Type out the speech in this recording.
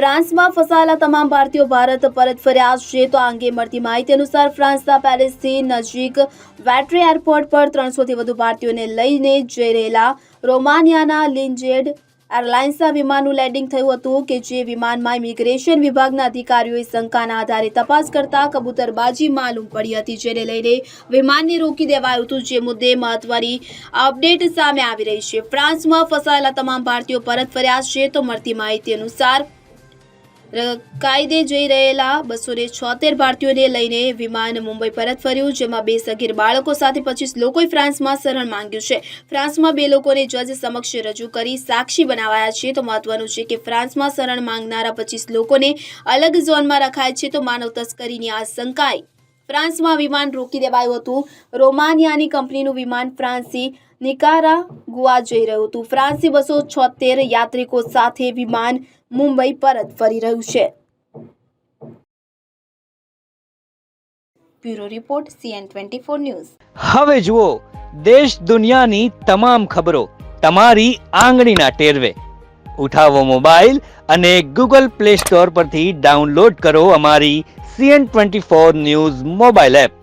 ફ્રાન્સમાં ફસાયેલા તમામ ભારતીયો ભારત પરત ફર્યા છે તો આ અંગે મળતી માહિતી અનુસાર ફ્રાન્સના પેરિસથી નજીક વેટ્રે એરપોર્ટ પર ત્રણસોથી વધુ ભારતીયોને લઈને જઈ રહેલા રોમાનિયાના લિન્જેડ એરલાઇન્સના વિમાનનું લેન્ડિંગ થયું હતું કે જે વિમાનમાં ઇમિગ્રેશન વિભાગના અધિકારીઓએ શંકાના આધારે તપાસ કરતા કબૂતરબાજી માલુમ પડી હતી, જેને લઈને વિમાનને રોકી દેવાયું હતું, જે મુદ્દે મહત્વની અપડેટ સામે આવી રહી છે. ફ્રાન્સમાં ફસાયેલા તમામ ભારતીયો પરત ફર્યા છે તો મળતી માહિતી અનુસાર કાયદે જઈ રહેલા બસો ને છોતેર ભારતીયોને લઈને વિમાન મુંબઈ પરત ફર્યું, જેમાં બે સગીર બાળકો સાથે પચીસ લોકોએ ફ્રાન્સમાં શરણ માંગ્યું છે. ફ્રાન્સમાં બે લોકોને જજ સમક્ષ રજૂ કરી સાક્ષી બનાવાયા છે. તો મહત્વનું છે કે ફ્રાન્સમાં શરણ માંગનારા પચીસ લોકોને અલગ ઝોનમાં રખાય છે. તો માનવ તસ્કરીની આશંકાએ ફ્રાન્સમાં વિમાન રોકી દેવાયું હતું. રોમાનિયાની કંપનીનું વિમાન ફ્રાન્સી નિકારા ગુવા જઈ રહ્યું હતું. ફ્રાન્સથી બસો છોતેર યાત્રિકો સાથે વિમાન મુંબઈ પરત ફરી રહ્યું છે. Bureau report, CN twenty four news. હવે જુઓ, દેશ દુનિયાની તમામ ખબરો તમારી આંગળીના ટેરવે. ઉઠાવો મોબાઈલ અને ગૂગલ પ્લે સ્ટોર પરથી ડાઉનલોડ કરો અમારી CN twenty four news mobile app.